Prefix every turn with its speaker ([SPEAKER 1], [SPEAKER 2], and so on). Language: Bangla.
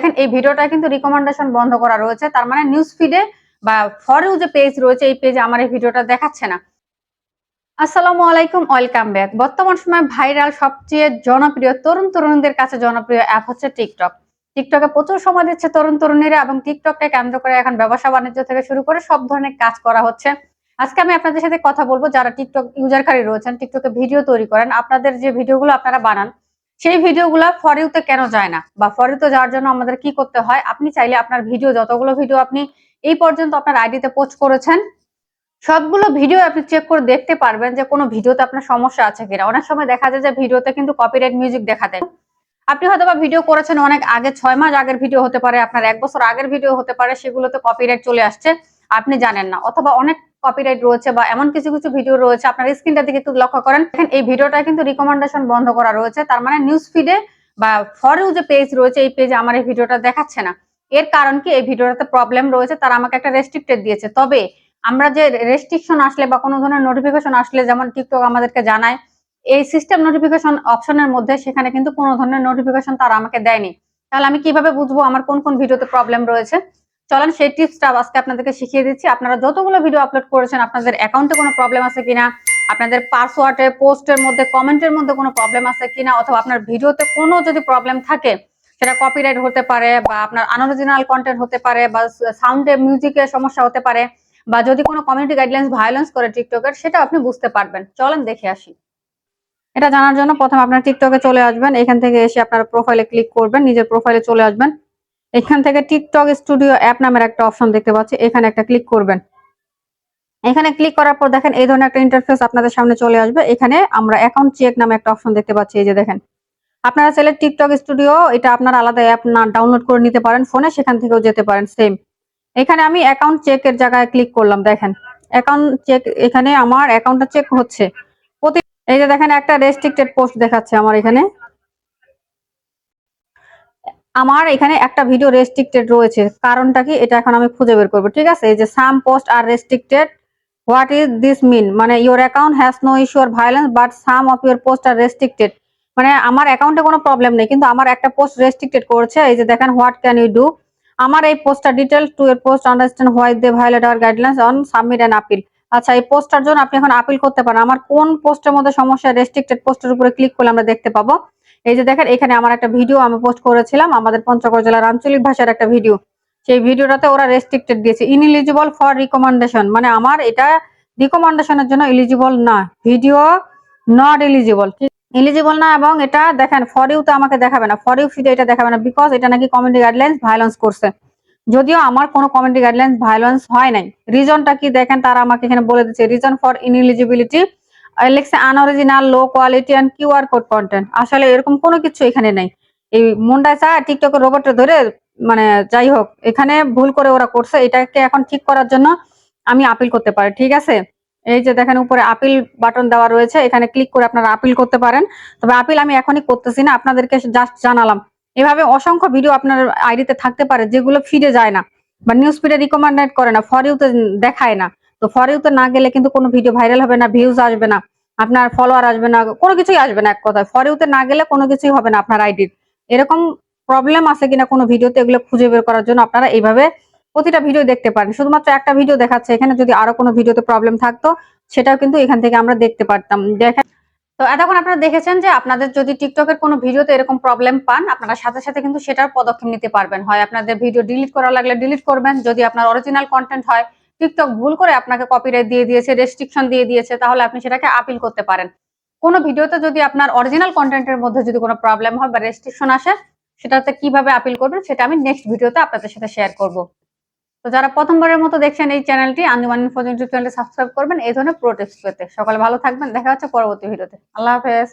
[SPEAKER 1] দেখেন, এই ভিডিওটা কিন্তু রিকমেন্ডেশন বন্ধ করা রয়েছে। তার মানে নিউজ ফিডে বা ফর ইউ যে পেজ রয়েছে, এই পেজে আমার এই ভিডিওটা দেখাচ্ছে না। আসসালামু আলাইকুম, ওয়েলকাম ব্যাক। বর্তমান সময় ভাইরাল সবচেয়ে জনপ্রিয় তরুণ তরুণীদের কাছে জনপ্রিয় অ্যাপ হচ্ছে টিকটক টিকটকে প্রচুর সময় দিচ্ছে তরুণ তরুণীরা এবং টিকটককে কেন্দ্র করে এখন ব্যবসা বাণিজ্য থেকে শুরু করে সব ধরনের কাজ করা হচ্ছে। আজকে আমি আপনাদের সাথে কথা বলব, যারা টিকটক ইউজারকারী রয়েছেন টিকটকে ভিডিও তৈরি করেন, আপনাদের যে ভিডিওগুলো আপনারা বানান সেই ভিডিওগুলো ফর ইউতে কেন যায় না? বা ফর ইউতে যাওয়ার জন্য আমাদের কি করতে হয়? আপনি চাইলে আপনার ভিডিও, যতগুলো ভিডিও আপনি এই পর্যন্ত আপনার আইডিতে পোস্ট করেছেন, সবগুলো ভিডিও আপনি চেক করে দেখতে পারবেন যে কোনো ভিডিওতে আপনার সমস্যা আছে কিনা। অনেক সময় দেখা যায় যে ভিডিওতে কিন্তু কপিরাইট মিউজিক দেখা দেয়। আপনি হয়তো বা ভিডিও করেছেন অনেক আগে, ছয় মাস আগের ভিডিও হতে পারে, আপনার এক বছর আগের ভিডিও হতে পারে, সেগুলোতে কপিরাইট চলে আসছে, আপনি জানেন না। অথবা অনেক কপিরাইট রয়েছে বা এমন কিছু কিছু ভিডিও রয়েছে, আপনার স্ক্রিনটা দিকে একটু লক্ষ্য করেন। দেখেন, এই ভিডিওটা কিন্তু রিকমেন্ডেশন বন্ধ করা রয়েছে। তার মানে নিউজ ফিডে বা ফর ইউ যে পেজ রয়েছে, এই পেজে আমার এই ভিডিওটা দেখাচ্ছে না। এর কারণ কি? এই ভিডিওটাতে প্রবলেম রয়েছে, তারা আমাকে একটা রেস্ট্রিক্টেড দিয়েছে। তবে আমরা যে রেস্ট্রিকশন আসলে বা কোনো ধরনের নোটিফিকেশন আসলে যেমন টিকটক আমাদেরকে জানায়, এই সিস্টেম নোটিফিকেশন অপশনের মধ্যে সেখানে কিন্তু কোনো ধরনের নোটিফিকেশন তারা আমাকে দেয়নি। তাহলে আমি কীভাবে বুঝব আমার কোন কোন ভিডিওতে প্রবলেম রয়েছে? চলেন, সেই টিপসটা আজকে আপনাদেরকে শিখিয়ে দিচ্ছি। আপনারা যতগুলো ভিডিও আপলোড করেছেন, আপনাদের অ্যাকাউন্টে কোনো প্রবলেম আছে কিনা, আপনাদের পাসওয়ার্ডে পোস্টের মধ্যে কমেন্টের মধ্যে কোনো প্রবলেম আছে কিনা, অথবা আপনার ভিডিওতে কোনো যদি প্রবলেম থাকে, সেটা কপিরাইট হতে পারে বা আপনার আনঅরিজিনাল কন্টেন্ট হতে পারে বা সাউন্ডে মিউজিকের সমস্যা হতে পারে, বা যদি কোনো কমিউনিটি গাইডলাইন্স ভায়োলেন্স করে টিকটকের সেটা আপনি বুঝতে পারবেন। চলেন, দেখে আসি। এটা জানার জন্য প্রথমে আপনার টিকটকে চলে আসবেন। এখান থেকে এসে আপনার প্রোফাইলে ক্লিক করবেন, নিজের প্রোফাইলে চলে আসবেন। এখান থেকে টিকটক স্টুডিও অ্যাপ নামের একটা অপশন দেখতে পাচ্ছি। এখানে একটা ক্লিক করবেন। এখানে ক্লিক করার পর দেখেন এই ধরনের একটা ইন্টারফেস আপনাদের সামনে চলে আসবে। এখানে আমরা অ্যাকাউন্ট চেক নামে একটা অপশন দেখতে পাচ্ছি। এই যে দেখেন, আপনারা চাইলে টিকটক স্টুডিও, এটা আপনার আলাদা অ্যাপ না ডাউনলোড করে নিতে পারেন। ফোনে সেখান থেকেও যেতে পারেন সেম এখানে আমি অ্যাকাউন্ট চেকের জায়গায় ক্লিক করলাম, দেখেন। অ্যাকাউন্ট চেক এখানে আমার অ্যাকাউন্টটা চেক হচ্ছে। প্রতি এই যে দেখেন একটা রেস্ট্রিক্টেড পোস্ট দেখাচ্ছে আমার এখানে। আমার এখানে একটা ভিডিও রেস্ট্রিক্টেড রয়েছে। কারণটা কি? এটা এখন আমি খুঁজে বের করব, ঠিক আছে? এই যে some post are restricted what is this mean মানে your account has no issue R violence but some of your post are restricted মানে আমার অ্যাকাউন্টে কোনো প্রবলেম নেই, কিন্তু আমার একটা পোস্ট রেস্ট্রিক্টেড করছে। এই যে দেখেন হোয়াট ক্যান ইউ ডু আমার এই পোস্টটা ডিটেল টু এর post understand why they violate our guidelines on submit and appeal আচ্ছা এই পোস্টটার জন্য আপনি এখন আপিল করতে পারেন। আমার কোন পোস্টের মধ্যে সমস্যা রেস্ট্রিক্টেড পোস্টের উপরে ক্লিক করলে আমরা দেখতে পাবো। এই যে দেখেন, এখানে আমার একটা ভিডিও আমি পোস্ট করেছিলাম, আমাদের পঞ্চগড় জেলার আঞ্চলিক ভাষার একটা ভিডিও সেই ভিডিওটাতে ওরা রেস্ট্রিক্টেড দিয়েছে ইনএলিজিবল ফর রিকমেন্ডেশন মানে আমার এটা রিকমেন্ডেশনের জন্য এলিজিবল না। ভিডিও নট এলিজিবল এলিজিবল না এবং এটা, দেখেন ফর ইউতে আমাকে দেখাবে না। ফর ইউ ফিডে এটা দেখাবে না বিকজ এটা নাকি কমিউনিটি গাইডলাইন্স ভায়োলেন্স করছে। যদিও আমার কোনো কমিউনিটি গাইডলাইন্স ভায়োলেন্স হয় নাই। রিজনটা কি দেখেন? তারা আমাকে এখানে বলে দিচ্ছে রিজন ফর ইনএলিজিবিলিটি লিখছে unoriginal low quality and QR code content আসলে এরকম কোনো কিছু এখানে নেই। এই মুন্ডায় চা টিকটকের রোবটে ধরে মানে যাই হোক, এখানে ভুল করে ওরা করছে, এটাকে এখন ঠিক করার জন্য আমি আপিল করতে পারি, ঠিক আছে? এই যে দেখেন, উপরে আপিল বাটন দেওয়া রয়েছে, এখানে ক্লিক করে আপনারা আপিল করতে পারেন। তবে আপিল আমি এখনই করতেছি না, আপনাদেরকে জাস্ট জানালাম। এভাবে অসংখ্য ভিডিও আপনার আইডিতে থাকতে পারে, যেগুলো ফিরে যায় না বা নিউজ ফিডে রিকমেন্ডেড করে না ফর ইউতে দেখায় না। তো ফর ইউতে না গেলে কিন্তু কোনো ভিডিও ভাইরাল হবে না ভিউজ আসবে না, আপনার ফলোয়ার আসবে না, কোনো কিছুই আসবে না এক কথায়। ফর ইউতে না গেলে কোনো কিছুই হবে না আপনার আইডির এরকম প্রবলেম আছে কিনা কোনো ভিডিওতে এগুলো খুঁজে বের করার জন্য আপনারা এইভাবে প্রতিটা ভিডিও দেখতে পারেন। শুধুমাত্র একটা ভিডিও দেখাচ্ছে, এখানে যদি আরও কোনো ভিডিওতে প্রবলেম থাকতো, সেটাও কিন্তু এখান থেকে আমরা দেখতে পারতাম। দেখেন তো এতক্ষণ আপনারা দেখেছেন যে আপনাদের যদি টিকটকের কোনো ভিডিওতে এরকম প্রবলেম পান, আপনারা সাথে সাথে কিন্তু সেটার পদক্ষেপ নিতে পারবেন। হয় আপনাদের ভিডিও ডিলিট করা লাগলে ডিলিট করবেন, যদি আপনার অরিজিনাল কন্টেন্ট হয় টিকটক ভুল করে আপনাকে কপিরাইট দিয়ে দিয়েছে রেস্ট্রিকশন দিয়ে দিয়েছে, তাহলে আপনি সেটাকে আপিল করতে পারেন। কোনো ভিডিওতে যদি আপনার অরিজিনাল কন্টেন্টের মধ্যে যদি কোনো প্রবলেম হয় বা রেস্ট্রিকশন আসে, সেটাতে কীভাবে আপিল করবেন, সেটা আমি নেক্সট ভিডিওতে আপনাদের সাথে শেয়ার করব। তো যারা প্রথমবারের মতো দেখছেন এই চ্যানেলটি আন্দিমান ইনফো ইউটিউব চ্যানেলটি সাবস্ক্রাইব করবেন। এই ধরনের প্রোটেক্ট পেতে। সকালে ভালো থাকবেন। দেখা হচ্ছে পরবর্তী ভিডিওতে। আল্লাহ হাফেজ।